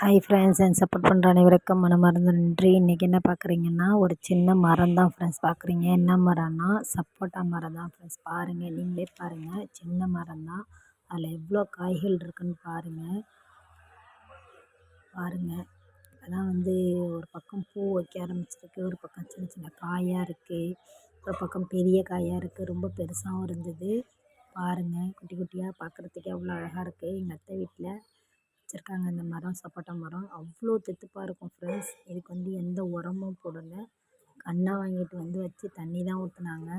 Hi friends என் support பண்ணுற அனைவருக்கும் மனமார்ந்த நன்றி. இன்றைக்கி என்ன பார்க்குறீங்கன்னா ஒரு சின்ன மரம் தான் ஃப்ரெண்ட்ஸ் பார்க்குறீங்க. என்ன மரம்னா சப்போட்டா மரம் தான் ஃப்ரெண்ட்ஸ் பாருங்கள் நீங்களே பாருங்கள் சின்ன மரம் தான். அதில் எவ்வளோ காய்கள் இருக்குன்னு பாருங்கள் பாருங்கள் அதான் வந்து ஒரு பக்கம் பூ வைக்க ஆரம்பிச்சிருக்கு. ஒரு பக்கம் சின்ன சின்ன காயாக இருக்குது ஒரு பக்கம் பெரிய காயாக இருக்குது ரொம்ப பெருசாகவும் இருந்தது. பாருங்கள் குட்டி குட்டியாக பார்க்குறதுக்கே அவ்வளோ அழகாக இருக்குது எங்கள் அத்தை வீட்டில் வச்சுருக்காங்க. இந்த மரம் சப்போட்டா மரம். அவ்வளோ தெத்துப்பாக இருக்கும் ஃப்ரெண்ட்ஸ் இதுக்கு வந்து எந்த உரமும் போடலை. கன்னாக வாங்கிட்டு வந்து வச்சு தண்ணி தான் ஊற்றுனாங்க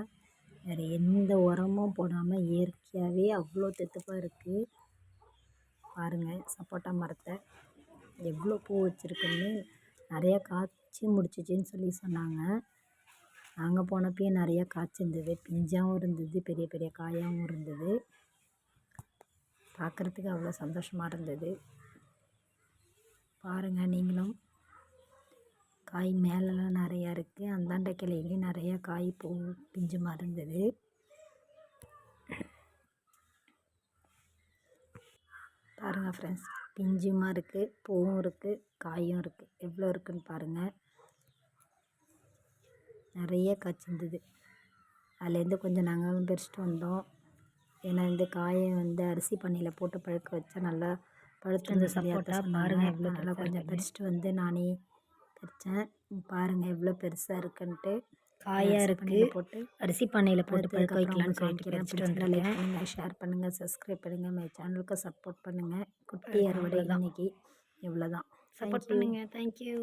வேறு எந்த உரமும் போடாமல் இயற்கையாகவே அவ்வளோ தெத்துப்பாக இருக்குது பாருங்கள் சப்போட்டா மரத்தை எவ்வளோ பூ வச்சுருக்குன்னு நிறையா காய்ச்சி முடிச்சிச்சின்னு சொல்லி சொன்னாங்க. நாங்கள் போனப்பயே நிறையா காய்ச்சிருந்தது. பிஞ்சாகவும் இருந்தது பெரிய பெரிய காயாகவும் இருந்தது. பார்க்குறதுக்கு அவ்வளோ சந்தோஷமாக இருந்தது. பாருங்கள் நீங்களும். காய் மேலெலாம் நிறையா இருக்குது அந்தாண்ட கிளையிலையும் நிறையா காய் பூ பிஞ்சு இருந்தது பாருங்கள் ஃப்ரெண்ட்ஸ் பிஞ்சுமா இருக்குது பூவும் இருக்குது காயும் இருக்குது எவ்வளோ இருக்குதுன்னு பாருங்கள் நிறைய காய்ச்சிருந்தது அதுலேருந்து கொஞ்சம் நாங்களும் பறிச்சிட்டு வந்தோம். ஏன்னா இந்த காயை வந்து அரிசி பண்ணியில் போட்டு பழுக்க வச்சா நல்லா பழுத்து சப்போட்டா பாருங்கள் எவ்வளோ நல்லா கொஞ்சம் பறிச்சிட்டு வந்து நானே பறித்தேன் பாருங்கள் எவ்வளோ பெருசாக இருக்குன்ட்டு. காயாக இருக்குது போட்டு அரிசி பண்ணையில் போட்டு பழுக்க வைக்கலான்னு சொல்லிட்டு பறிச்சிட்டு வந்து லைக் பண்ணுங்கள் ஷேர் பண்ணுங்கள் சப்ஸ்கிரைப் பண்ணுங்கள் மை சேனலுக்கு சப்போர்ட் பண்ணுங்கள் குட்டி அறுவடை இன்னைக்கு. இவ்வளோ தான் சப்போர்ட் பண்ணுங்கள் தேங்க்யூ